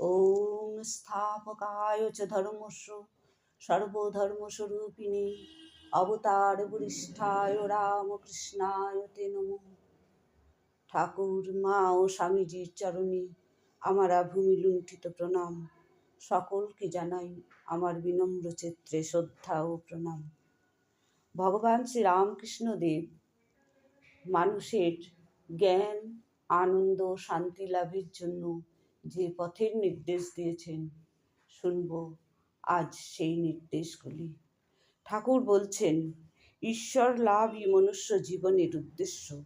ওম স্থাপকায় চ ধর্মস্য সর্বধর্মস্বরূপিণী অবতার বরিষ্ঠায় রামকৃষ্ণায় তে নম ঠাকুর মা ও স্বামীজির চরণে আমার ভূমি লুণ্ঠিত প্রণাম। সকলকে জানাই আমার বিনম্র চিত্রে শ্রদ্ধা ও প্রণাম। ভগবান শ্রী রামকৃষ্ণদেব মানুষের জ্ঞান, আনন্দ, শান্তি লাভের জন্য যে পথের নির্দেশ দিয়েছেন, শুনব আজ সেই নির্দেশগুলি। ঠাকুর বলছেন, ঈশ্বর লাভই মনুষ্য জীবনের উদ্দেশ্য।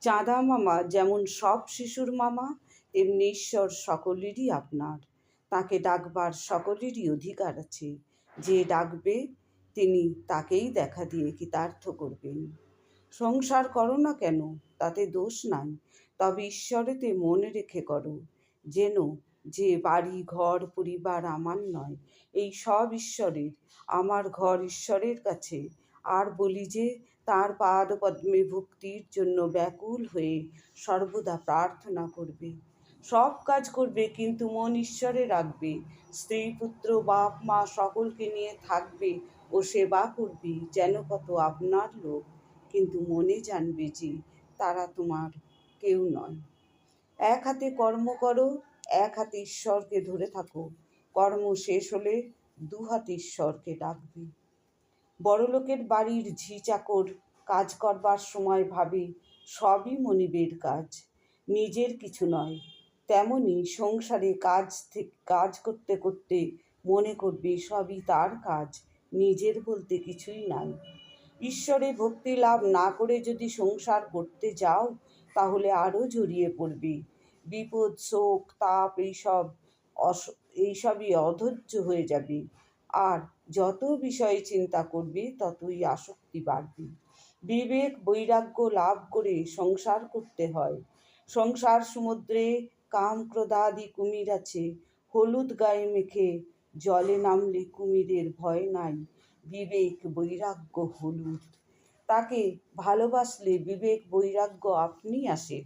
চাঁদা মামা যেমন সব শিশুর মামা, তেমনি ঈশ্বর সকলেরই আপনার। তাকে ডাকবার সকলেরই অধিকার আছে। যে ডাকবে, তিনি তাকেই দেখা দিয়ে কৃতার্থ করবেন। সংসার করো না কেন, তাতে দোষ নাই। তবে ঈশ্বরেতে মনে রেখে করো, যেন যে বাড়ি, ঘর, পরিবার আমার নয়, এই সব ঈশ্বরের, আমার ঘর ঈশ্বরের কাছে। আর বলি যে, তার পাদ পদ্মে ভক্তির জন্য ব্যাকুল হয়ে সর্বদা প্রার্থনা করবে। সব কাজ করবে, কিন্তু মন ঈশ্বরে রাখবে। স্ত্রী, পুত্র, বাপ, মা সকলকে নিয়ে থাকবে ও সেবা করবে, যেন কত আপনার লোক। কিন্তু মনে জানবে যে, তারা তোমার কেউ নয়। এক হাতে কর্ম করো, এক হাতে ঈশ্বরকে ধরে থাকো। কর্ম শেষ হলে দু হাতে ঈশ্বরকে ডাকবে। বড়লোকের বাড়ির ঝি চাকর কাজ করবার সময় ভাবে, সবই মনিবের কাজ। নিজের কিছু নয়, তেমনি সংসারে কাজ থেকে কাজ করতে করতে মনে করবে সবই তার কাজ, নিজের বলতে কিছুই নাই। ঈশ্বরে ভক্তি লাভ না করে যদি সংসার করতে যাও তাহলে আরও জড়িয়ে পড়বে। বিপদ, শোক, তাপ এইসব অস, এইসবই অধৈর্য হয়ে যাবে। আর যত বিষয়ে চিন্তা করবে, ততই আসক্তি বাড়বে। বিবেক, বৈরাগ্য লাভ করে সংসার করতে হয়। সংসার সমুদ্রে কাম ক্রোধাদি কুমির আছে। হলুদ গায়ে মেখে জলে নামলে কুমিরের ভয় নাই। বিবেক, বৈরাগ্য, হলুদ। তাকে ভালোবাসলে বিবেক, বৈরাগ্য আপনি আসে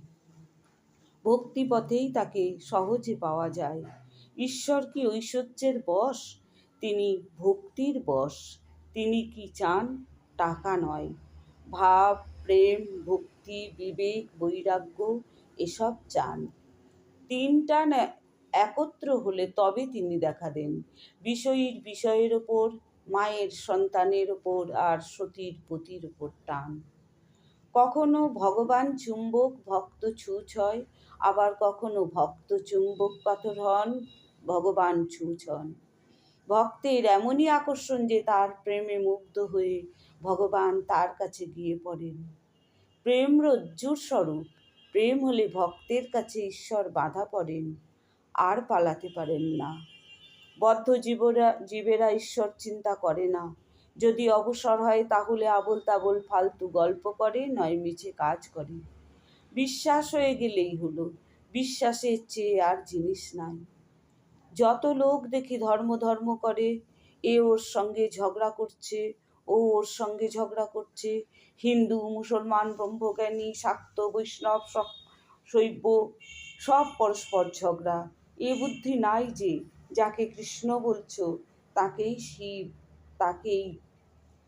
ভক্তিপথেই তাকে সহজে পাওয়া যায়। ঈশ্বর কি ঐশ্বর্যের বশ? তিনি ভক্তির বশ। তিনি কি চান? টাকা নয়। ভাব, প্রেম, ভক্তি, বিবেক, বৈরাগ্য এসব চান। তিনটা একত্র হলে তবে তিনি দেখা দেন। বিষয়ীর বিষয়ের ওপর মায়ের সন্তানের ওপর আর সতীর পতির ওপর টান। কখনো ভগবান চুম্বক, ভক্ত ছুঁচ হয় আবার কখনো ভক্ত চুম্বক পাথর হন, ভগবান ছুঁচ হন ভক্তের এমনই আকর্ষণ যে তার প্রেমে মুগ্ধ হয়ে ভগবান তার কাছে গিয়ে পড়েন। প্রেম রজ্জুর স্বরূপ, প্রেম হলে ভক্তের কাছে ঈশ্বর বাধা পড়েন, আর পালাতে পারেন না। বদ্ধ জীবরা, জীবেরা ঈশ্বর চিন্তা করে না। যদি অবসর হয়, তাহলে আবল তাবল ফালতু গল্প করে, নয় মিছে কাজ করে। বিশ্বাস হয়ে গেলেই হলো। বিশ্বাসের চেয়ে আর জিনিস নাই। যত লোক দেখি ধর্ম ধর্ম করে, এ ওর সঙ্গে ঝগড়া করছে, ও ওর সঙ্গে ঝগড়া করছে। হিন্দু, মুসলমান, ব্রহ্মজ্ঞানী, শাক্ত, বৈষ্ণব শৈব সব পরস্পর ঝগড়া। এ বুদ্ধি নাই যে যাকে কৃষ্ণ বলছো, তাকেই শিব, তাকেই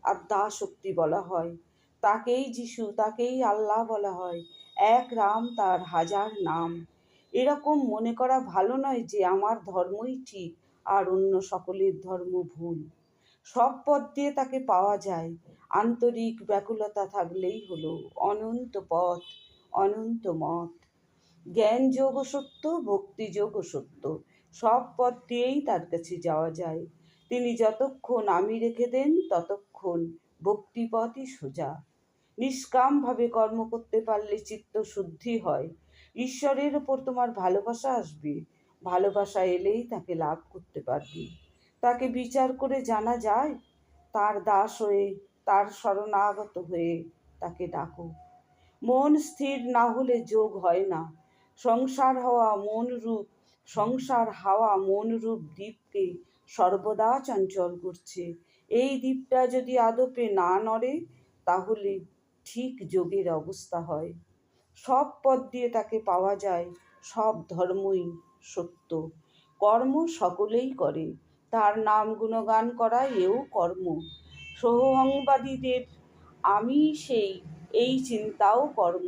আদ্যা শক্তি বলা হয়, তাকেই যিশু, তাকেই আল্লাহ বলা হয়, এক রাম তার হাজার নাম। এরকম মনে করা ভালো নয় যে আমার ধর্মই ঠিক আর অন্য সকলের ধর্ম ভুল। সব পথ দিয়ে তাকে পাওয়া যায়, আন্তরিক ব্যাকুলতা থাকলেই হলো অনন্ত পথ, অনন্ত মত। জ্ঞান যোগ সত্য ভক্তি যোগ সত্য সব পথ দিয়েই তার কাছে যাওয়া যায়। তিনি যতক্ষণ আমি রেখে দেন, ততক্ষণ ভক্তিপথই সোজা। নিষ্কামভাবে কর্ম করতে পারলে চিত্ত শুদ্ধি হয়। ঈশ্বরের ওপর তোমার ভালোবাসা আসবে। ভালোবাসা এলেই তাকে লাভ করতে পারবে। তাকে বিচার করে জানা যায়, তার দাস হয়ে, তার শরণাগত হয়ে তাকে ডাকো। মন স্থির না হলে যোগ হয় না। সংসার হওয়া মন রূপ সংসার হাওয়া মন রূপ দ্বীপকে সর্বদা চঞ্চল করছে। এই দ্বীপটা যদি আদপে না নড়ে, তাহলে ঠিক যোগের অবস্থা হয়। সব পথ দিয়ে তাকে পাওয়া যায়, সব ধর্মই সত্য। কর্ম সকলেই করে, তার নাম গুণগান করা এও কর্ম। সৌহংবাদীদের, আমি সেই, এই চিন্তাও কর্ম।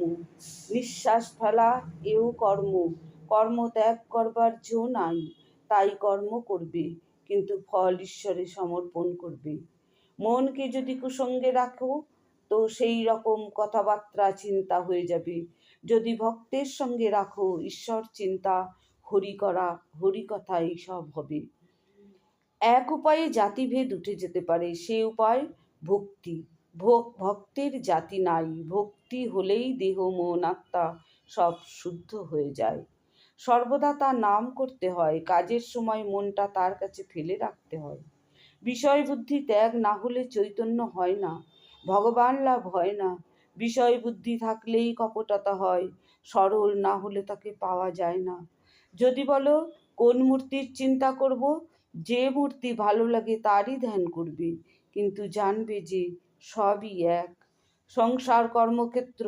নিঃশ্বাস ফেলা এও কর্ম। কর্ম ত্যাগ করবার জো নাই, তাই কর্ম করবে, কিন্তু ফল ঈশ্বরে সমর্পণ করবে। মনকে যদি কুসঙ্গে রাখো, তো সেই রকম কথাবার্তা চিন্তা হয়ে যাবে। যদি ভক্তের সঙ্গে রাখো, ঈশ্বর চিন্তা, হরি করা, হরি কথা এইসব হবে। এক উপায়ে জাতিভেদ উঠে যেতে পারে, সে উপায় ভক্তি। ভক্তের জাতি নাই, ভক্তি হলেই দেহ, মন, আত্মা সব শুদ্ধ হয়ে যায়। সর্বদা তার নাম করতে হয়, কাজের সময় মনটা তার কাছে ফেলে রাখতে হয়। বিষয় বুদ্ধি ত্যাগ না হলে চৈতন্য হয় না, ভগবান লাভ হয় না। বিষয় বুদ্ধি থাকলেই কপটতা হয়, সরল না হলে তাকে পাওয়া যায় না। যদি বলো, কোন মূর্তির চিন্তা করব? যে মূর্তি ভালো লাগে তারই ধ্যান করবে, কিন্তু জানবে যে সবই এক। সংসার কর্মক্ষেত্র,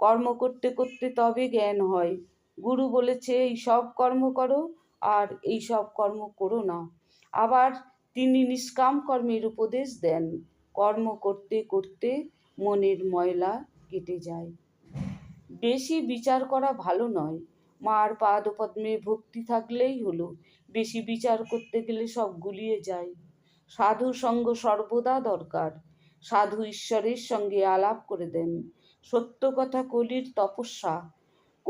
কর্ম করতে করতে তবে জ্ঞান হয় গুরু বলেছে, এই সব কর্ম করো আর এই সব কর্ম করো না। আবার তিনি নিষ্কাম কর্মের উপদেশ দেন। কর্ম করতে করতে মনের ময়লা কেটে যায়। বেশি বিচার করা ভালো নয়। মার পাদপদ্মে ভক্তি থাকলেই হলো। বেশি বিচার করতে গেলে সব গুলিয়ে যায়। সাধু সঙ্গ সর্বদা দরকার। সাধু ঈশ্বরের সঙ্গে আলাপ করে দেন। সত্য কথা কলির তপস্যা।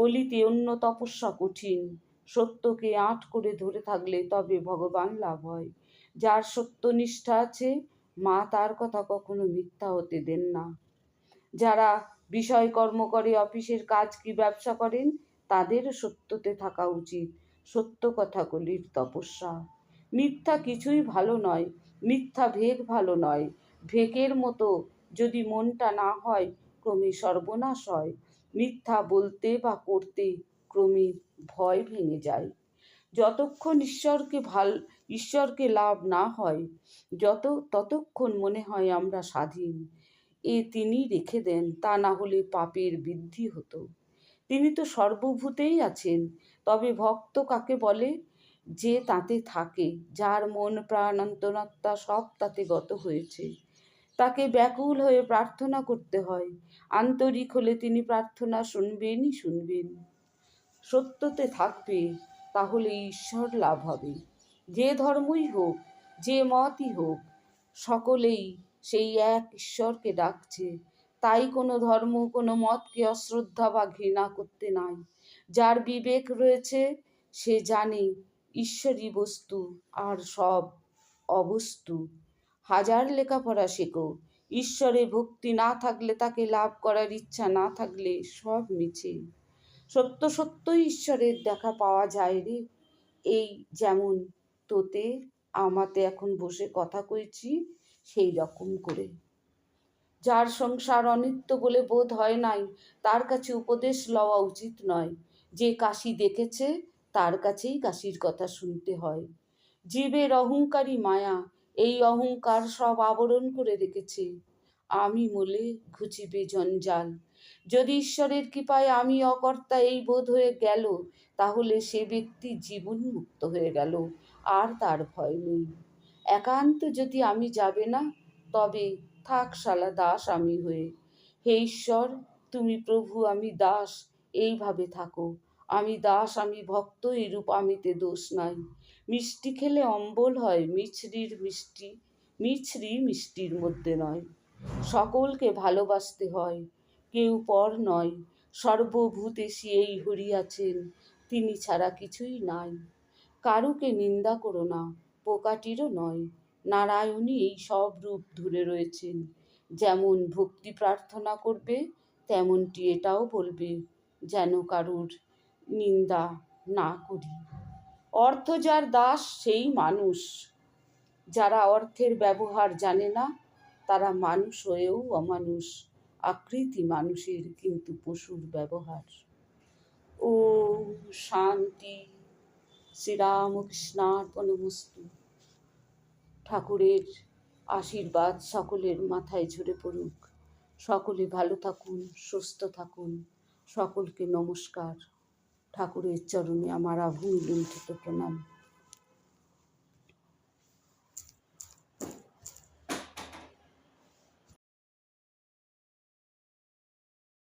কলিতে অন্য তপস্যা কঠিন। সত্যকে আট করে ধরে থাকলে তবে ভগবান লাভ হয়। যার সত্যনিষ্ঠা আছে, মা তার কথা কখনো মিথ্যা হতে দেন না। যারা বিষয় কর্ম করে, অফিসের কাজ কি ব্যবসা করেন তাদেরও সত্যতে থাকা উচিত। সত্য কথাগুলির তপস্যা। মিথ্যা কিছুই ভালো নয়, মিথ্যা ভেগ ভালো নয়। ভেকের মতো যদি মনটা না হয়, ক্রমে সর্বনাশ হয়। মিথ্যা বলতে বা করতে ক্রমে ভয় ভেঙে যায়। যতক্ষণ ঈশ্বরকে ভালো, ঈশ্বরকে লাভ না হয়, যত, ততক্ষণ মনে হয় আমরা স্বাধীন। এ তিনি রেখে দেন, তা না হলে পাপের বৃদ্ধি হতো। তিনি তো সর্বভূতেই আছেন, তবে ভক্ত কাকে বলে? যে তাতে থাকে, যার মন প্রাণ অন্তরাত্মা সব তাতে গত হয়েছে। তাকে ব্যাকুল হয়ে প্রার্থনা করতে হয়। আন্তরিক হলে তিনি প্রার্থনা শুনবেনই শুনবেন। সত্যতে থাকবে, তাহলে ঈশ্বর লাভ হবে। যে ধর্মই হোক, যে মতই হোক, সকলেই সেই এক ঈশ্বরকে ডাকছে। তাই কোনো ধর্ম, কোনো মতকে অশ্রদ্ধা বা ঘৃণা করতে নাই। যার বিবেক রয়েছে, সে জানে ঈশ্বরী বস্তু আর সব অবস্তু। হাজার লেখাপড়া শেখো। ঈশ্বরে ভক্তি না থাকলে তাকে লাভ করার ইচ্ছা না থাকলে সব মিছে। সত্য সত্যই ঈশ্বরের দেখা পাওয়া যায় রে। এই যেমন তোতে, আমাতে এখন বসে কথা কইছি, সেই রকম করে। যার সংসার অনিত্য বলে বোধ হয় নাই, তার কাছে উপদেশ লওয়া উচিত নয়। যে কাশি দেখেছে, তার কাছেই কাশির কথা শুনতে হয়। জীবের অহংকারী মায়া এই অহংকার সব আবরণ করে রেখেছে। আমি মলে ঘুচিবে জঞ্জাল। যদি ঈশ্বরের কৃপায় আমি অকর্তা এই বোধ হয়ে গেল, তাহলে সে ব্যক্তি জীবন মুক্ত হয়ে গেল, আর তার ভয় নেই। একান্ত যদি আমি যাবে না, তবে থাক শালা দাস আমি হয়ে। হে ঈশ্বর, তুমি প্রভু, আমি দাস, এইভাবে থাকো। আমি দাস, আমি ভক্ত, এরূপ আমিতে দোষ নাই। মিষ্টি খেলে অম্বল হয়, মিছরির মিষ্টি, মিছরি মিষ্টির মধ্যে নয়। সকলকে ভালোবাসতে হয়, কেউ পর নয়। সর্বভূতেশী এই হরিয়াছেন, তিনি ছাড়া কিছুই নাই। কারুকে নিন্দা করো না, পোকাটিরও নয়। নারায়ণই এই সব রূপ ধরে রয়েছেন। যেমন ভক্তি প্রার্থনা করবে, তেমনটি এটাও বলবে, যেন কারুর নিন্দা না করি। অর্থ যার দাস, সেই মানুষ। যারা অর্থের ব্যবহার জানে না, তারা মানুষ হয়েও অমানুষ। আকৃতি মানুষের কিন্তু পশুর ব্যবহার। ও শান্তি। শ্রীরামকৃষ্ণার্পণমস্তু। ঠাকুরের আশীর্বাদ সকলের মাথায় ঝরে পড়ুক। সকলে ভালো থাকুন, সুস্থ থাকুন। সকলকে নমস্কার। ঠাকুরের চরণে আমার আভূমি লুণ্ঠিত প্রণাম।